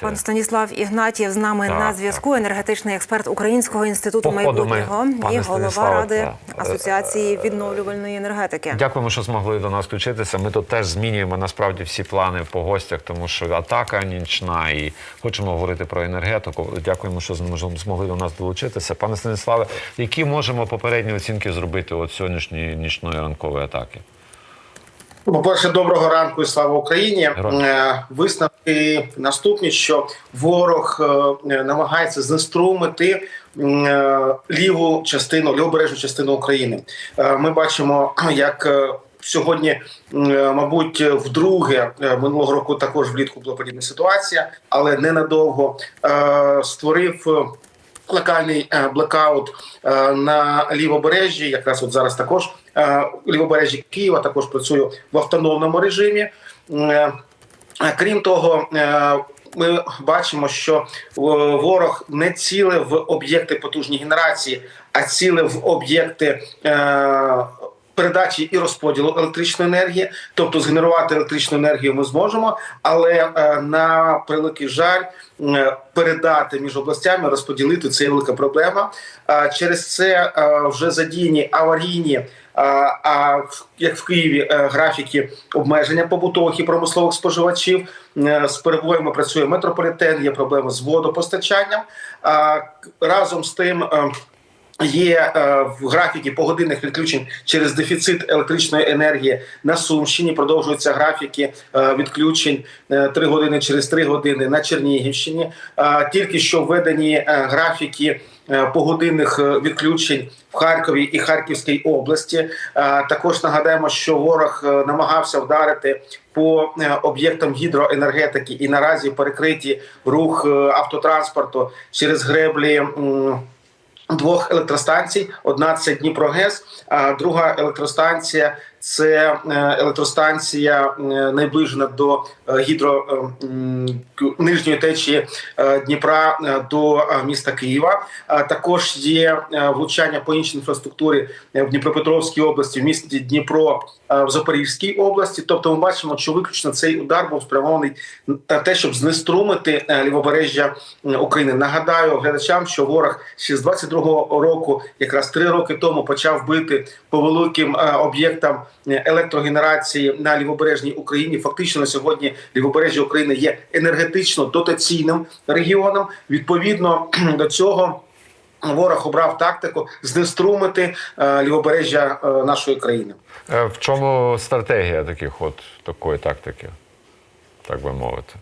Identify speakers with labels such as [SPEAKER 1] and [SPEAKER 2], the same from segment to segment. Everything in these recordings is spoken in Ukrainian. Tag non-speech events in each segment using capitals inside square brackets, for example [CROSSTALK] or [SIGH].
[SPEAKER 1] Пан Станіслав Ігнатів з нами
[SPEAKER 2] Так,
[SPEAKER 1] на зв'язку. Енергетичний експерт Українського інституту
[SPEAKER 2] Походу ми,
[SPEAKER 1] майбутнього і голова ради
[SPEAKER 2] та,
[SPEAKER 1] асоціації відновлювальної енергетики.
[SPEAKER 2] Дякуємо, що змогли до нас включитися. Ми тут теж змінюємо насправді всі плани по гостях, тому що атака нічна і хочемо говорити про енергетику. Дякуємо, що змогли до нас долучитися. Пане Станіславе, які можемо попередні оцінки зробити от сьогоднішньої нічної ранкової атаки?
[SPEAKER 3] По-перше, доброго ранку і слава Україні. Е, Висновки наступні, що ворог е, намагається знеструмити е, ліву частину, лівобережну частину України. Ми бачимо, [CLEARS THROAT] як сьогодні, мабуть, вдруге минулого року також влітку була подібна ситуація, але ненадовго створив. Локальний е, блекаут е, на лівобережжі. Якраз от зараз також е, лівобережжі Києва також працює в автономному режимі. Крім того, ми бачимо, що ворог не цілив в об'єкти потужні генерації, а цілив в об'єкти. Передачі і розподілу електричної енергії, тобто згенерувати електричну енергію ми зможемо, але е, на превеликий жаль е, передати між областями, розподілити це велика проблема. Через це е, вже задіяні аварійні, а як в Києві, графіки обмеження побутових і промислових споживачів. З перебоями працює метрополітен, є проблеми з водопостачанням. Разом з тим. Е, Є е, в графіки погодинних відключень через дефіцит електричної енергії на Сумщині. Продовжуються графіки е, відключень 3 години через 3 години на Чернігівщині. Е, тільки що введені е, графіки е, погодинних е, відключень в Харкові і Харківській області. Е, також нагадаємо, що ворог е, намагався вдарити по е, об'єктам гідроенергетики і наразі перекриті рух е, автотранспорту через греблі. Двох електростанцій: одна це Дніпрогес, а друга електростанція це е, електростанція е, найближена до е, гідро нижньої течії Дніпра до міста Києва. Також є влучання по іншій інфраструктурі в Дніпропетровській області, в місті Дніпро в Запорізькій області. Тобто, ми бачимо, що виключно цей удар був спрямований на те, щоб знеструмити лівобережжя України. Нагадаю глядачам, що ворог ще з 22-го року, якраз три роки тому, почав бити по великим об'єктам електрогенерації на лівобережній Україні. Фактично на сьогодні лівобережжя України є енергетично дотаційним регіоном. Відповідно до цього. Ворог обрав тактику знеструмити е, лівобережжя е, нашої країни.
[SPEAKER 2] Е, В чому стратегія таких от такої тактики, так би мовити?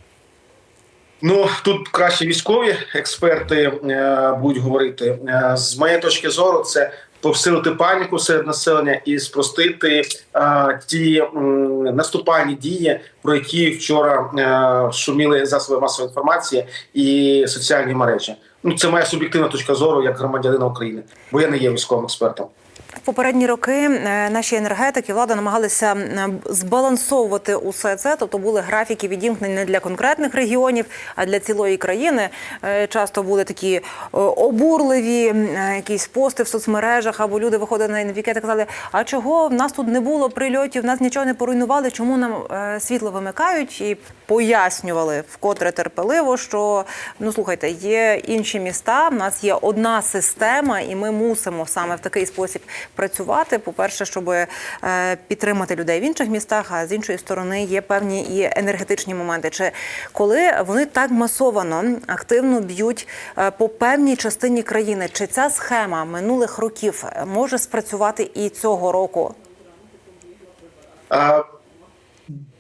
[SPEAKER 3] Ну тут краще військові експерти е, будуть говорити. Е, з моєї точки зору, це посилити паніку серед населення і спростити е, ті м, наступальні дії, про які вчора е, шуміли засоби масової інформації і соціальні мережі. Ну це моя суб'єктивна точка зору як громадянина України, бо я не є військовим експертом.
[SPEAKER 1] Попередні роки е, наші енергетики влада намагалися е, збалансовувати усе це. Тобто були графіки відімкнень не для конкретних регіонів, а для цілої країни. Е, Часто були такі обурливі якісь пости в соцмережах, або люди виходили на інвікети, казали: а чого в нас тут не було прильотів, нас нічого не поруйнували, чому нам світло вимикають? І пояснювали вкотре терпеливо, що ну слухайте, є інші міста. в нас є одна система, і ми мусимо саме в такий спосіб працювати. По-перше, щоб е, підтримати людей в інших містах, а з іншої сторони є певні і енергетичні моменти. Чи коли вони так масовано активно б'ють е, по певній частині країни, чи ця схема минулих років е, може спрацювати і цього року?
[SPEAKER 3] А,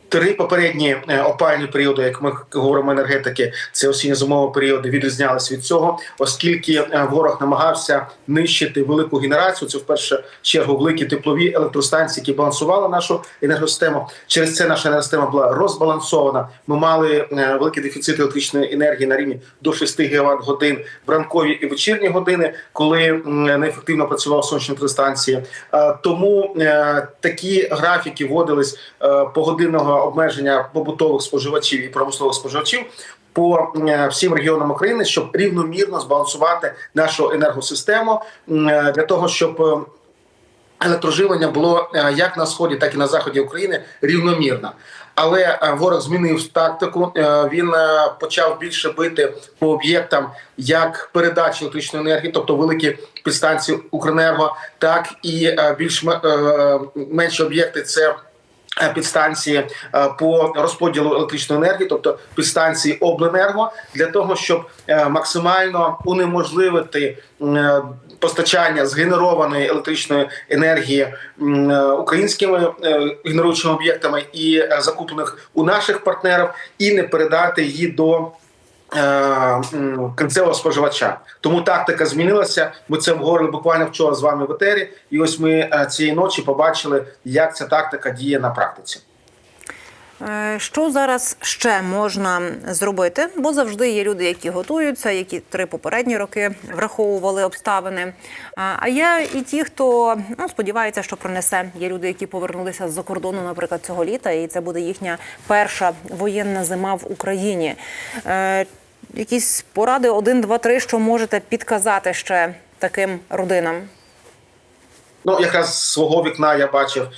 [SPEAKER 3] Три попередні е, опальні періоди, як ми говоримо енергетики, це осінньо-зимові періоди відрізнялись від цього, оскільки е, ворог намагався нищити велику генерацію. Це в першу чергу великі теплові електростанції, які балансували нашу енергосистему. Через це наша енергосистема була розбалансована. Ми мали е, великий дефіцит електричної енергії на рівні до 6 ГВт годин в ранкові і вечірні години, коли неефективно працювала сонячні електростанції. Е, Тому такі графіки вводились погодинного обмеження побутових споживачів і промислових споживачів по е, всім регіонам України, щоб рівномірно збалансувати нашу енергосистему е, для того, щоб. е, електроживлення було як на сході, так і на заході України рівномірно. Але ворог змінив тактику. Він почав більше бити по об'єктам як передачі електричної енергії, тобто великі підстанції Укренерго, так і більш менші об'єкти це. Е, Підстанції е, по розподілу електричної енергії, тобто підстанції обленерго, для того, щоб е, максимально унеможливити постачання згенерованої електричної енергії українськими генеруючими об'єктами і закуплених у наших партнерів, і не передати її до. Е, Кінцевого споживача, тому тактика змінилася. Ми це обговорили буквально вчора з вами в етері, і ось ми е, цієї ночі побачили, як ця тактика діє на практиці.
[SPEAKER 1] Е, Що зараз ще можна зробити? Бо завжди є люди, які готуються, які три попередні роки враховували обставини. А є і ті, хто ну, сподівається, що пронесе. Є люди, які повернулися з-за кордону, наприклад, цього літа, і це буде їхня перша воєнна зима в Україні. Е, Якісь поради один, два, три, що можете підказати ще таким родинам?
[SPEAKER 3] Ну, якраз з свого вікна я бачив,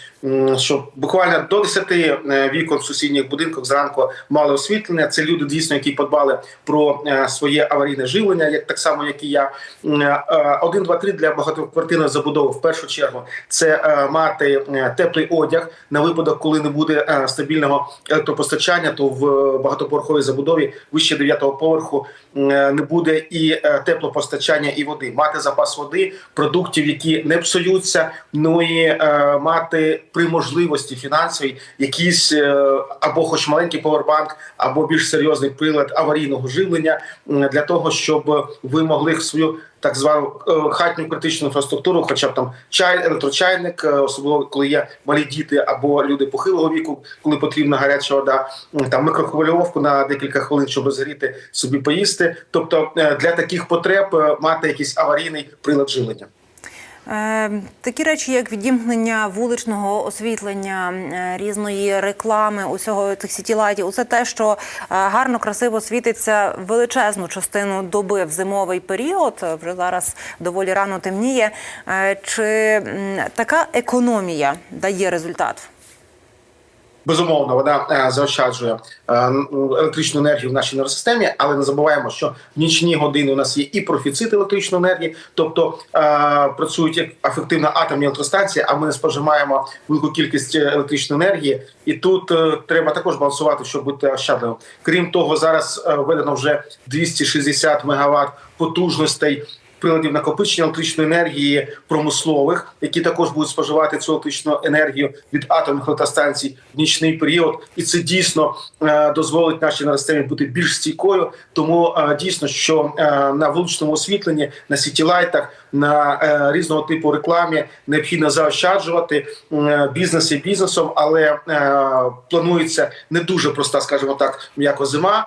[SPEAKER 3] що буквально до 10 е, вікон в сусідніх будинках зранку мали освітлення. Це люди дійсно, які подбали про е, своє аварійне живлення, як так само, як і я. М, е, Один, два, три для багатоквартирної забудови. В першу чергу це е, мати теплий одяг на випадок, коли не буде стабільного електропостачання, то в багатоповерховій забудові вище 9 поверху не буде і теплопостачання і води. Мати запас води, продуктів, які не псуються, ну і мати при можливості фінансовій якийсь е, або хоч маленький повербанк, або більш серйозний прилад аварійного живлення для того, щоб ви могли свою так звану е, хатню критичну інфраструктуру, хоча б там чай, електрочайник, е, особливо коли є малі діти або люди похилого віку, коли потрібна гаряча вода, там микрохвильовку на декілька хвилин, щоб розгріти собі поїсти. Тобто для таких потреб мати якийсь аварійний прилад живлення.
[SPEAKER 1] Е, Такі речі, як відімкнення вуличного освітлення, е, різної реклами, усього цих сітілайтів, усе те, що е, гарно, красиво світиться величезну частину доби в зимовий період. Вже зараз доволі рано темніє. Чи така економія дає результат?
[SPEAKER 3] Безумовно, вона е, заощаджує е, електричну енергію в нашій енергосистемі, але не забуваємо, що в нічні години у нас є і профіцит електричної енергії, тобто е, працюють як ефективна атомні електростанції, а ми не споживаємо велику кількість електричної енергії. І тут треба також балансувати, щоб бути ощадливим. Крім того, зараз введено вже 260 мегаватт потужностей приладів накопичення електричної енергії промислових, які також будуть споживати цю електричну енергію від атомних електростанцій в нічний період, і це дійсно е, дозволить нашій енергосистемі бути більш стійкою. Тому е, дійсно, що е, на вуличному освітленні, на сітілайтах, на е, різного типу рекламі необхідно заощаджувати Е, бізнес і бізнесом, але е, планується не дуже проста, скажімо так, м'яко зима.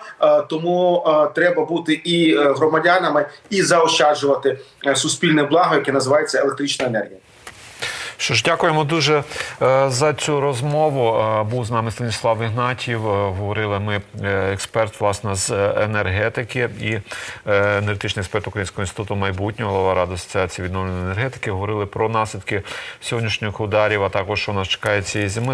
[SPEAKER 3] Тому треба бути і громадянами, і заощаджувати суспільне благо, яке називається електрична енергія.
[SPEAKER 2] Що ж, дякуємо дуже е, за цю розмову. Е, Був з нами Станіслав Ігнатів. Е, Говорили ми експерт власне з енергетики і енергетичний експерт Українського інституту майбутнього, голова ради асоціації відновленої енергетики. Говорили про наслідки сьогоднішніх ударів, а також що нас чекає цієї зими.